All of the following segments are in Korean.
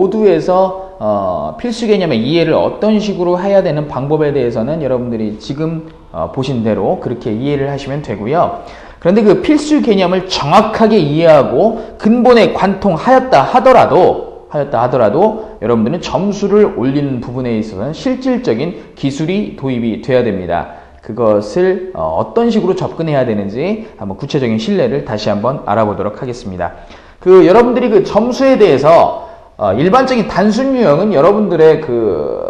모두에서 어, 필수 개념의 이해를 어떤 식으로 해야 되는 방법에 대해서는 여러분들이 지금 어, 보신 대로 그렇게 이해를 하시면 되고요. 그런데 그 필수 개념을 정확하게 이해하고 근본에 관통하였다 하더라도 하였다 하더라도 여러분들은 점수를 올리는 부분에 있어서는 실질적인 기술이 도입이 돼야 됩니다. 그것을 어, 떤 식으로 접근해야 되는지 한번 구체적인 신뢰를 다시 한번 알아보도록 하겠습니다. 그 여러분들이 그 점수에 대해서 어, 일반적인 단순 유형은 여러분들의 그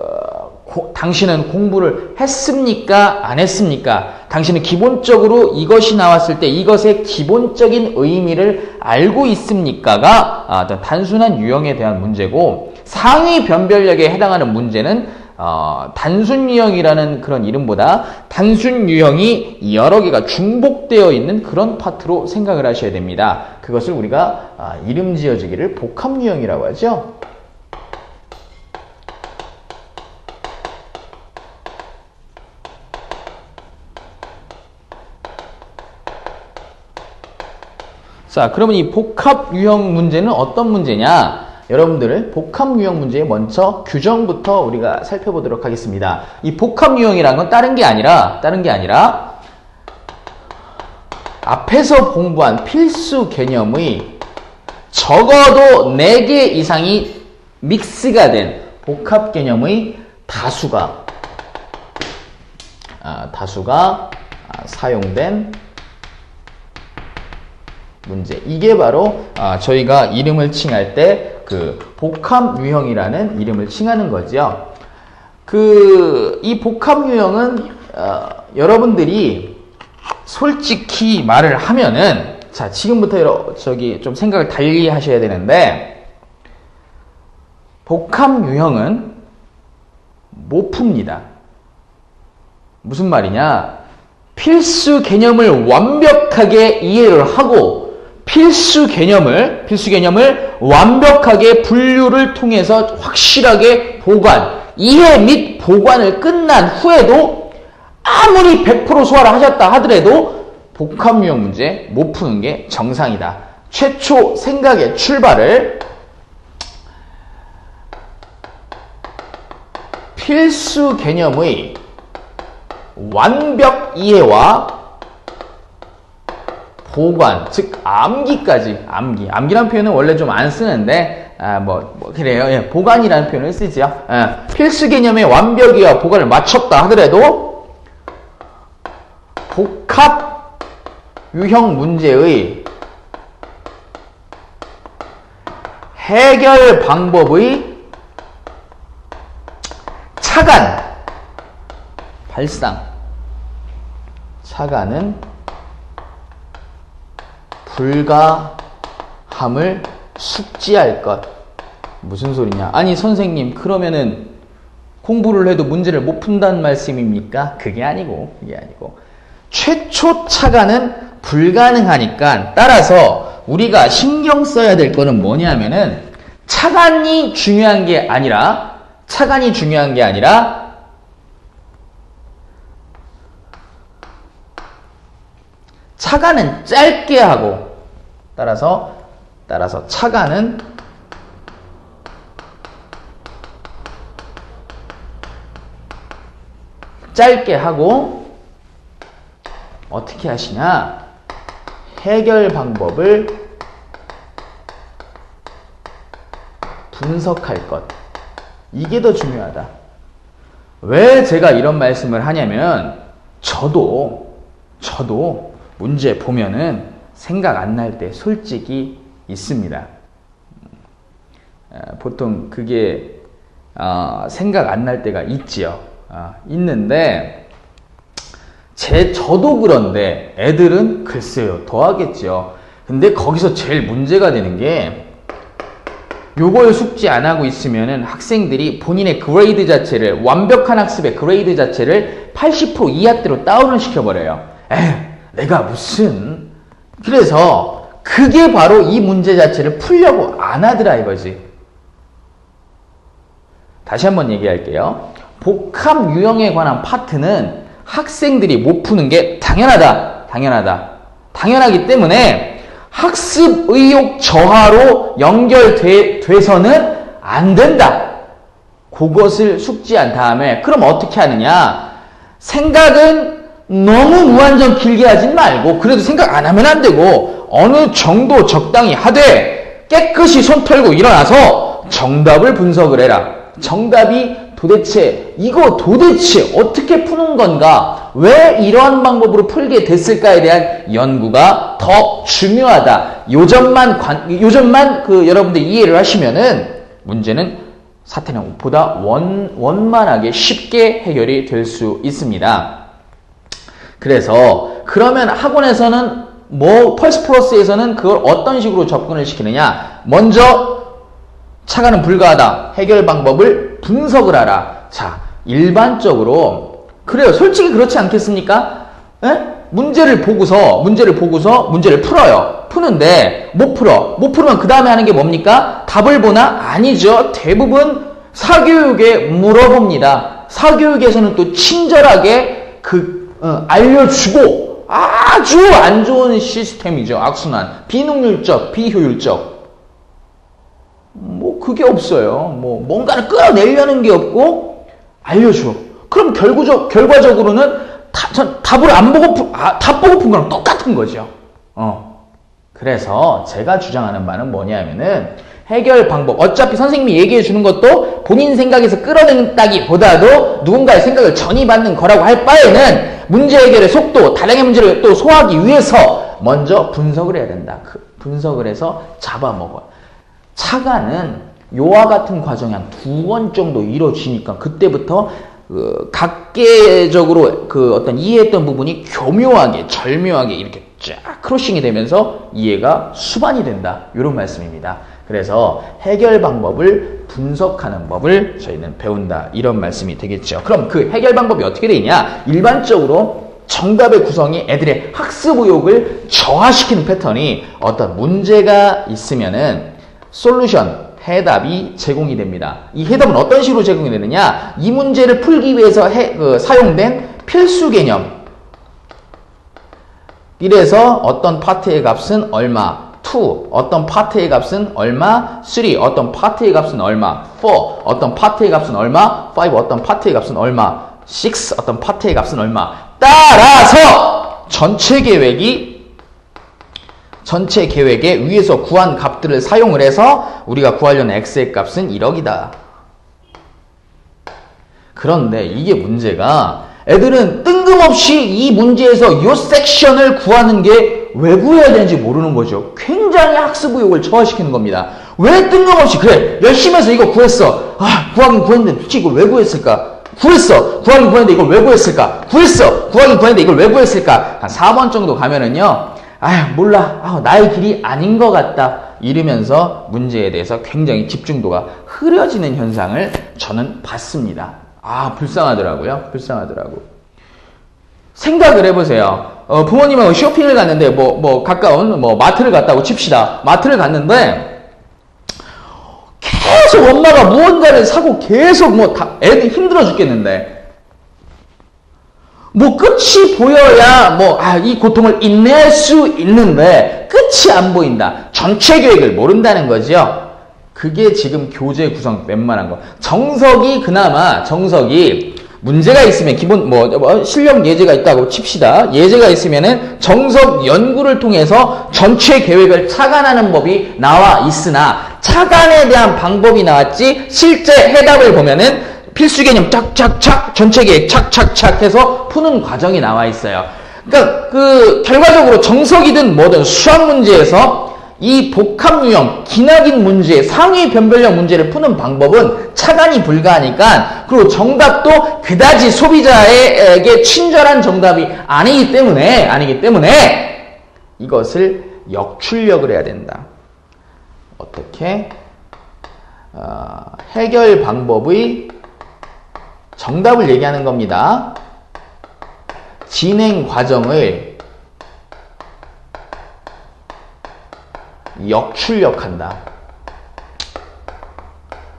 고, 당신은 공부를 했습니까? 안 했습니까? 당신은 기본적으로 이것이 나왔을 때 이것의 기본적인 의미를 알고 있습니까가 아, 단순한 유형에 대한 문제고 상위 변별력에 해당하는 문제는 어, 단순 유형이라는 그런 이름보다 단순 유형이 여러 개가 중복되어 있는 그런 파트로 생각을 하셔야 됩니다. 그것을 우리가 아, 이름 지어주기를 복합 유형이라고 하죠. 자, 그러면 이 복합 유형 문제는 어떤 문제냐? 여러분들 복합 유형 문제의 먼저 규정부터 우리가 살펴보도록 하겠습니다. 이 복합 유형이란 건 다른 게 아니라 다른 게 아니라 앞에서 공부한 필수 개념의 적어도 4개 이상이 믹스가 된 복합 개념의 다수가 아, 다수가 아, 사용된 문제. 이게 바로 아, 저희가 이름을 칭할 때 그 복합 유형이라는 이름을 칭하는 거죠. 그이 복합 유형은 어, 여러분들이 솔직히 말을 하면은 자 지금부터 저기 좀 생각을 달리 하셔야 되는데 복합 유형은 못 풉니다. 무슨 말이냐? 필수 개념을 완벽하게 이해를 하고 필수 개념을 필수 개념을 완벽하게 분류를 통해서 확실하게 보관, 이해 및 보관을 끝난 후에도 아무리 100% 소화를 하셨다 하더라도 복합 유형 문제 못 푸는 게 정상이다. 최초 생각의 출발을 필수 개념의 완벽 이해와 보관, 즉 암기까지 암기. 암기란 표현은 원래 좀 안 쓰는데 아, 뭐, 뭐 그래요. 예, 보관이라는 표현을 쓰죠. 예, 필수 개념의 완벽이와 보관을 맞췄다 하더라도 복합 유형 문제의 해결 방법의 차간 발상 차간은 불가함을 숙지할 것. 무슨 소리냐? 아니, 선생님, 그러면은 공부를 해도 문제를 못 푼다는 말씀입니까? 그게 아니고, 그게 아니고. 최초 차가는 불가능하니까 따라서 우리가 신경 써야 될 거는 뭐냐면은 차간이 중요한 게 아니라 차간이 중요한 게 아니라 차가는 짧게 하고 따라서 따라서 차가는 짧게 하고 어떻게 하시냐? 해결 방법을 분석할 것. 이게 더 중요하다. 왜 제가 이런 말씀을 하냐면 저도 저도 문제 보면은 생각 안 날 때 솔직히 있습니다. 어, 보통 그게 어, 생각 안 날 때가 있지요. 어, 있는데 제 저도 그런데 애들은 글쎄요 더 하겠죠. 근데 거기서 제일 문제가 되는 게 요걸 숙지 안 하고 있으면은 학생들이 본인의 그레이드 자체를 완벽한 학습의 그레이드 자체를 80% 이하대로 다운을 시켜버려요. 에휴 내가 무슨 그래서 그게 바로 이 문제 자체를 풀려고 안 하더라 이거지. 다시 한번 얘기할게요. 복합 유형에 관한 파트는 학생들이 못 푸는 게 당연하다. 당연하다. 당연하기 때문에 학습 의욕 저하로 연결돼서는 안 된다. 그것을 숙지 한 다음에 그럼 어떻게 하느냐? 생각은 너무 무한정 길게 하진 말고 그래도 생각 안 하면 안 되고 어느 정도 적당히 하되 깨끗이 손 털고 일어나서 정답을 분석을 해라. 정답이 도대체 이거 도대체 어떻게 푸는 건가? 왜 이러한 방법으로 풀게 됐을까에 대한 연구가 더 중요하다. 요점만 관, 요점만 그 여러분들 이해를 하시면은 문제는 사태형보다 원, 원만하게 쉽게 해결이 될 수 있습니다. 그래서 그러면 학원에서는 뭐 펄스 플러스에서는 그걸 어떤 식으로 접근을 시키느냐? 먼저 차가는 불가하다. 해결 방법을 분석을 하라. 자, 일반적으로 그래요. 솔직히 그렇지 않겠습니까? 에? 문제를 보고서 문제를 보고서 문제를 풀어요. 푸는데 못 풀어. 못 풀으면 그 다음에 하는 게 뭡니까? 답을 보나? 아니죠. 대부분 사교육에 물어봅니다. 사교육에서는 또 친절하게 그 어, 알려주고 아주 안 좋은 시스템이죠. 악순환, 비능률적, 비효율적. 뭐 그게 없어요. 뭐 뭔가를 끌어내려는 게 없고 알려줘. 그럼 결구적 결과적으로는 다, 전 답을 안 보고 푸, 아, 답 보고 푼 거랑 똑같은 거죠. 어. 그래서 제가 주장하는 바는 뭐냐면은 해결 방법. 어차피 선생님이 얘기해 주는 것도 본인 생각에서 끌어낸다기보다도 누군가의 생각을 전이받는 거라고 할 바에는 문제 해결의 속도, 다량의 문제를 또 소화하기 위해서 먼저 분석을 해야 된다. 그 분석을 해서 잡아먹어요. 차가는 요와 같은 과정이 한 두 번 정도 이루어지니까 그때부터 그 각계적으로 그 어떤 이해했던 부분이 교묘하게 절묘하게 이렇게 쫙 크로싱이 되면서 이해가 수반이 된다. 이런 말씀입니다. 그래서 해결 방법을 분석하는 법을 저희는 배운다. 이런 말씀이 되겠죠. 그럼 그 해결 방법이 어떻게 되냐? 일반적으로 정답의 구성이 애들의 학습 의욕을 저하시키는 패턴이 어떤 문제가 있으면은 솔루션, 해답이 제공이 됩니다. 이 해답은 어떤 식으로 제공이 되느냐? 이 문제를 풀기 위해서 해, 그, 사용된 필수 개념. 이래서 어떤 파트의 값은 얼마, 2 어떤 파트의 값은 얼마, 3 어떤 파트의 값은 얼마, 4 어떤 파트의 값은 얼마, 5 어떤 파트의 값은 얼마, 6 어떤 파트의 값은 얼마. 따라서 전체 계획이 전체 계획에 위에서 구한 값들을 사용을 해서 우리가 구하려는 x의 값은 1억이다. 그런데 이게 문제가 애들은 뜬금없이 이 문제에서 이 섹션을 구하는 게 왜 구해야 되는지 모르는 거죠. 굉장히 학습 의욕을 저하시키는 겁니다. 왜 뜬금없이 그래 열심히 해서 이거 구했어. 아 구하긴 구했는데 솔직히 이걸 왜 구했을까? 구했어. 구하긴 구했는데 이걸 왜 구했을까? 구했어. 구하긴 구했는데 이걸 왜 구했을까? 한 4번 정도 가면은요. 아휴 몰라 아, 나의 길이 아닌 것 같다 이러면서 문제에 대해서 굉장히 집중도가 흐려지는 현상을 저는 봤습니다 아 불쌍하더라고요 불쌍하더라고 생각을 해보세요 어, 부모님하고 쇼핑을 갔는데 뭐, 뭐 가까운 뭐 마트를 갔다고 칩시다 마트를 갔는데 계속 엄마가 무언가를 사고 계속 뭐 다 애들 힘들어 죽겠는데 뭐 끝이 보여야 뭐 아 이 고통을 인내할 수 있는데 끝이 안 보인다. 전체 계획을 모른다는 거죠. 그게 지금 교재 구성 웬만한 거. 정석이 그나마 정석이 문제가 있으면 기본 뭐, 뭐 실력 예제가 있다고 칩시다. 예제가 있으면은 정석 연구를 통해서 전체 계획을 차관하는 법이 나와 있으나 차관에 대한 방법이 나왔지 실제 해답을 보면은 필수 개념 착착착 전체 계획 착착착 해서 푸는 과정이 나와 있어요. 그러니까 그 결과적으로 정석이든 뭐든 수학 문제에서 이 복합 유형 기나긴 문제 상위 변별력 문제를 푸는 방법은 차관이 불가하니까 그리고 정답도 그다지 소비자에게 친절한 정답이 아니기 때문에 아니기 때문에 이것을 역출력을 해야 된다. 어떻게 어, 해결 방법의 정답을 얘기하는 겁니다. 진행 과정을 역출력한다.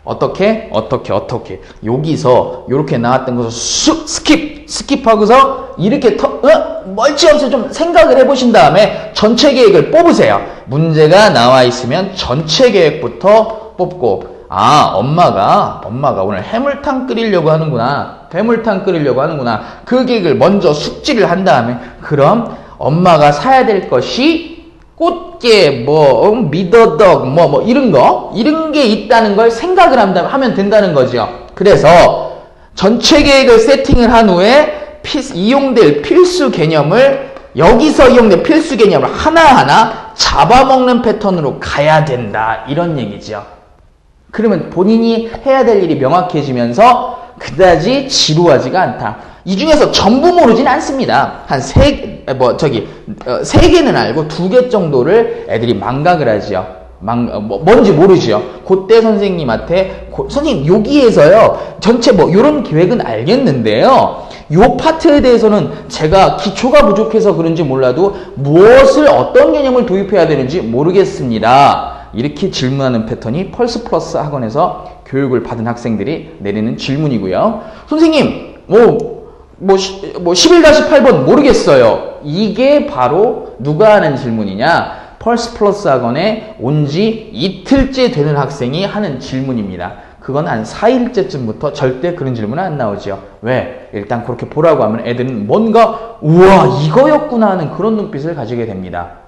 어떻게? 어떻게? 어떻게? 여기서 이렇게 나왔던 것을 쑥 스킵 스킵하고서 이렇게 터, 어? 멀찌없이 좀 생각을 해보신 다음에 전체 계획을 뽑으세요. 문제가 나와 있으면 전체 계획부터 뽑고 아, 엄마가, 엄마가 오늘 해물탕 끓이려고 하는구나. 해물탕 끓이려고 하는구나. 그 계획을 먼저 숙지를 한 다음에, 그럼 엄마가 사야 될 것이 꽃 게, 뭐, 음, 미더덕, 뭐, 뭐, 이런 거, 이런 게 있다는 걸 생각을 한다면 하면 된다는 거죠. 그래서 전체 계획을 세팅을 한 후에 피, 이용될 필수 개념을 여기서 이용된 필수 개념을 하나하나 잡아먹는 패턴으로 가야 된다. 이런 얘기죠. 그러면 본인이 해야 될 일이 명확해지면서 그다지 지루하지가 않다. 이 중에서 전부 모르진 않습니다. 한 세, 뭐, 저기, 어, 세 개는 알고 두 개 정도를 애들이 망각을 하지요. 망, 어, 뭐, 뭔지 모르지요. 그때 선생님한테, 고, 선생님, 여기에서요, 전체 뭐, 요런 계획은 알겠는데요. 요 파트에 대해서는 제가 기초가 부족해서 그런지 몰라도 무엇을, 어떤 개념을 도입해야 되는지 모르겠습니다. 이렇게 질문하는 패턴이 펄스 플러스 학원에서 교육을 받은 학생들이 내리는 질문이고요. 선생님, 뭐, 뭐, 뭐 11-8번 모르겠어요. 이게 바로 누가 하는 질문이냐? 펄스 플러스 학원에 온 지 이틀째 되는 학생이 하는 질문입니다. 그건 한 4일째쯤부터 절대 그런 질문은 안 나오죠. 왜? 일단 그렇게 보라고 하면 애들은 뭔가, 우와, 이거였구나 하는 그런 눈빛을 가지게 됩니다.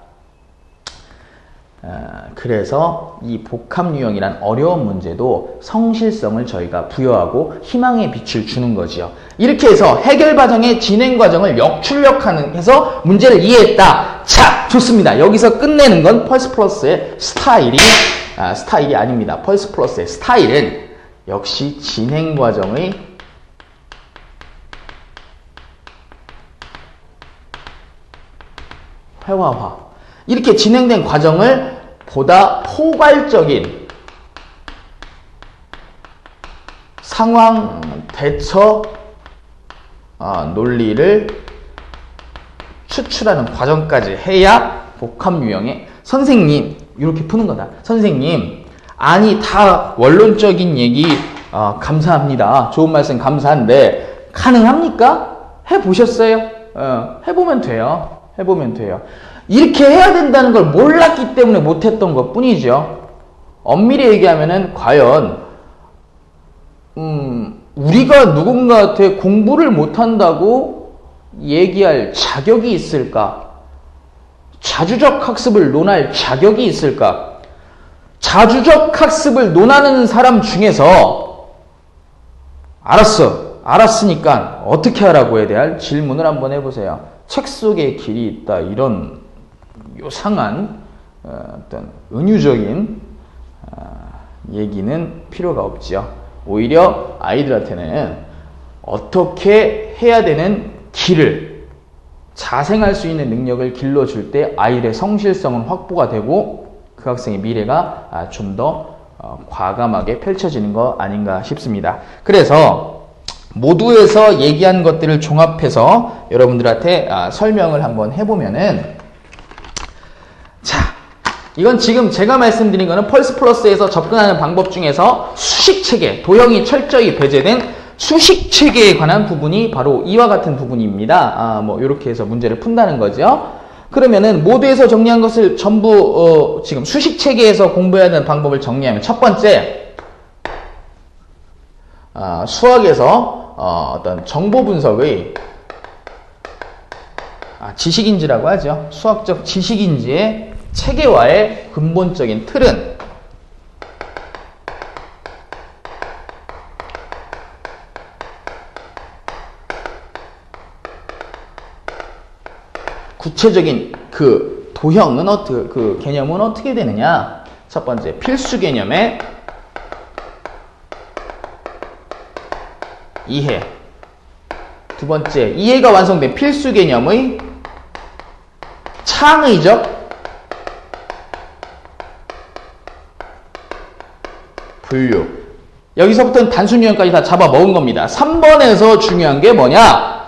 어, 그래서 이 복합 유형이란 어려운 문제도 성실성을 저희가 부여하고 희망의 빛을 주는 거지요. 이렇게 해서 해결 과정의 진행 과정을 역출력하는 해서 문제를 이해했다. 자, 좋습니다. 여기서 끝내는 건 펄스 플러스의 스타일이 아, 스타일이 아닙니다. 펄스 플러스의 스타일은 역시 진행 과정의 회화화. 이렇게 진행된 과정을 보다 포괄적인 상황 대처 어, 논리를 추출하는 과정까지 해야 복합 유형의 선생님 이렇게 푸는 거다. 선생님 아니 다 원론적인 얘기 어, 감사합니다. 좋은 말씀 감사한데 가능합니까? 해보셨어요? 어, 해보면 돼요. 해보면 돼요. 이렇게 해야 된다는 걸 몰랐기 때문에 못했던 것 뿐이죠. 엄밀히 얘기하면은 과연 음, 우리가 누군가한테 공부를 못한다고 얘기할 자격이 있을까? 자주적 학습을 논할 자격이 있을까? 자주적 학습을 논하는 사람 중에서 알았어. 알았으니까 어떻게 하라고에 대한 질문을 한번 해보세요. 책 속에 길이 있다. 이런 요상한 어, 어떤 은유적인 어, 얘기는 필요가 없죠. 오히려 아이들한테는 어떻게 해야 되는 길을 자생할 수 있는 능력을 길러줄 때 아이의 성실성은 확보가 되고 그 학생의 미래가 아, 좀더 어, 과감하게 펼쳐지는 거 아닌가 싶습니다. 그래서 모두에서 얘기한 것들을 종합해서 여러분들한테 아, 설명을 한번 해보면은 이건 지금 제가 말씀드린 거는 펄스 플러스에서 접근하는 방법 중에서 수식 체계, 도형이 철저히 배제된 수식 체계에 관한 부분이 바로 이와 같은 부분입니다. 아, 뭐, 이렇게 해서 문제를 푼다는 거죠. 그러면은 모두에서 정리한 것을 전부, 어, 지금 수식 체계에서 공부해야 하는 방법을 정리하면 첫 번째, 아, 수학에서 어, 떤 정보 분석의 아, 지식인지라고 하죠. 수학적 지식인지의 체계화의 근본적인 틀은 구체적인 그 도형은 어떻게 그 개념은 어떻게 되느냐? 첫 번째 필수 개념의 이해. 두 번째 이해가 완성된 필수 개념의 창의적 분류. 여기서부터는 단순 유형까지 다 잡아 먹은 겁니다. 3번에서 중요한 게 뭐냐?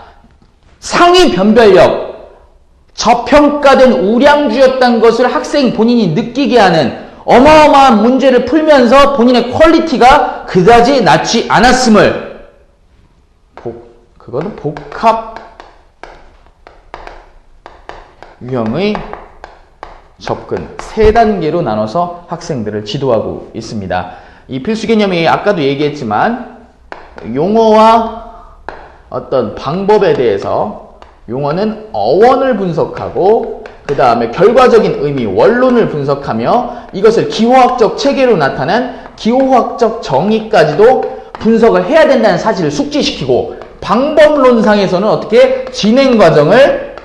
상위 변별력. 저평가된 우량주였다는 것을 학생 본인이 느끼게 하는 어마어마한 문제를 풀면서 본인의 퀄리티가 그다지 낮지 않았음을 복, 그거는 복합 유형의 접근 세 단계로 나눠서 학생들을 지도하고 있습니다. 이 필수 개념이 아까도 얘기했지만 용어와 어떤 방법에 대해서 용어는 어원을 분석하고 그 다음에 결과적인 의미, 원론을 분석하며 이것을 기호학적 체계로 나타난 기호학적 정의까지도 분석을 해야 된다는 사실을 숙지시키고 방법론상에서는 어떻게 진행 과정을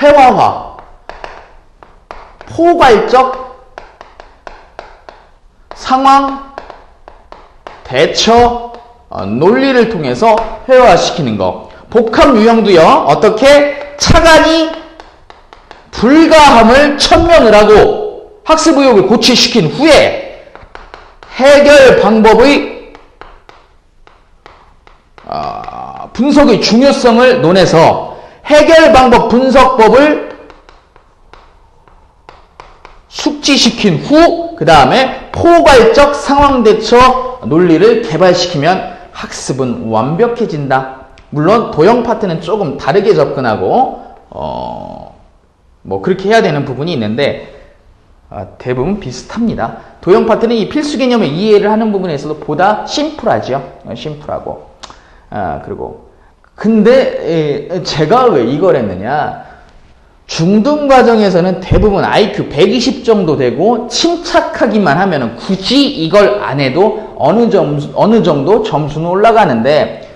회화화, 포괄적 상황, 대처, 어, 논리를 통해서 회화시키는 것. 복합 유형도요, 어떻게 차간이 불가함을 천명을 하고 학습 의욕을 고취시킨 후에 해결 방법의 어, 분석의 중요성을 논해서 해결 방법 분석법을 숙지시킨 후, 그 다음에 포괄적 상황 대처 논리를 개발시키면 학습은 완벽해진다. 물론 도형 파트는 조금 다르게 접근하고, 어, 뭐 그렇게 해야 되는 부분이 있는데, 아, 대부분 비슷합니다. 도형 파트는 이 필수 개념의 이해를 하는 부분에서도 보다 심플하죠. 어, 심플하고. 아, 그리고. 근데, 에, 제가 왜 이걸 했느냐. 중등 과정에서는 대부분 IQ 120 정도 되고 침착하기만 하면 굳이 이걸 안 해도 어느 점 어느 정도 점수는 올라가는데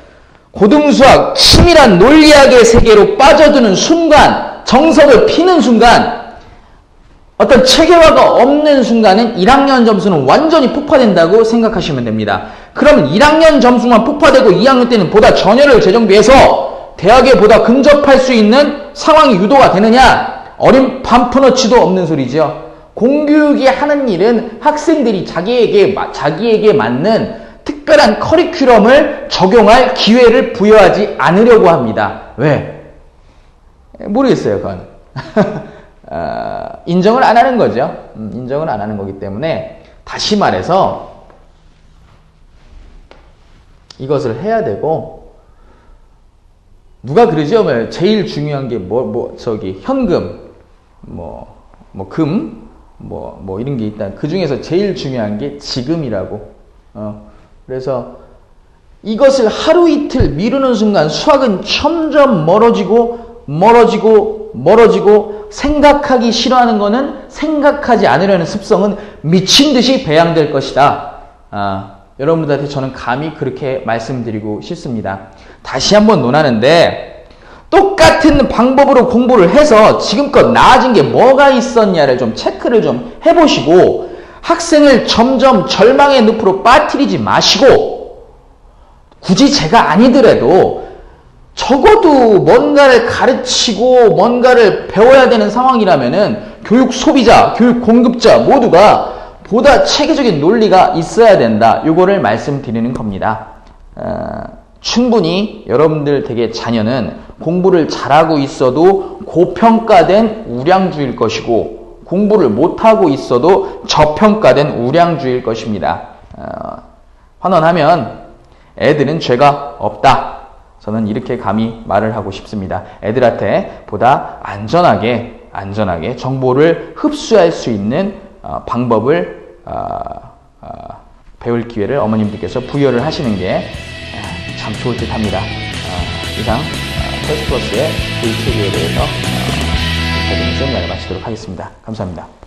고등수학 치밀한 논리학의 세계로 빠져드는 순간 정석을 피는 순간 어떤 체계화가 없는 순간은 1학년 점수는 완전히 폭파된다고 생각하시면 됩니다. 그러면 1학년 점수만 폭파되고 2학년 때는 보다 전열을 재정비해서 대학에 보다 근접할 수 있는 상황이 유도가 되느냐? 어린 반푼어치도 없는 소리죠. 공교육이 하는 일은 학생들이 자기에게, 자기에게 맞는 특별한 커리큘럼을 적용할 기회를 부여하지 않으려고 합니다. 왜? 모르겠어요, 그건. 어, 인정을 안 하는 거죠. 음, 인정을 안 하는 거기 때문에 다시 말해서 이것을 해야 되고 누가 그러죠? 뭐 제일 중요한 게 뭐 뭐 저기 현금 뭐 뭐금뭐뭐 이런 게 있다. 그 중에서 제일 중요한 게 지금이라고. 어. 그래서 이것을 하루 이틀 미루는 순간 수학은 점점 멀어지고 멀어지고 멀어지고 생각하기 싫어하는 거는 생각하지 않으려는 습성은 미친 듯이 배양될 것이다. 아, 여러분들한테 저는 감히 그렇게 말씀드리고 싶습니다. 다시 한번 논하는데 똑같은 방법으로 공부를 해서 지금껏 나아진 게 뭐가 있었냐를 좀 체크를 좀 해보시고 학생을 점점 절망의 늪으로 빠뜨리지 마시고 굳이 제가 아니더라도 적어도 뭔가를 가르치고 뭔가를 배워야 되는 상황이라면은 교육 소비자, 교육 공급자 모두가 보다 체계적인 논리가 있어야 된다. 요거를 말씀드리는 겁니다. 어, 충분히 여러분들 되게 자녀는 공부를 잘하고 있어도 고평가된 우량주일 것이고 공부를 못하고 있어도 저평가된 우량주일 것입니다. 어, 환원하면 애들은 죄가 없다. 저는 이렇게 감히 말을 하고 싶습니다. 애들한테 보다 안전하게, 안전하게 정보를 흡수할 수 있는 어, 방법을 배울 기회를 어머님들께서 부여를 하시는 게 참 좋을 듯 합니다. 어, 이상 테스트 플러스의 교육 체계에 대해서 어, 세미나를 마치도록 하겠습니다. 감사합니다.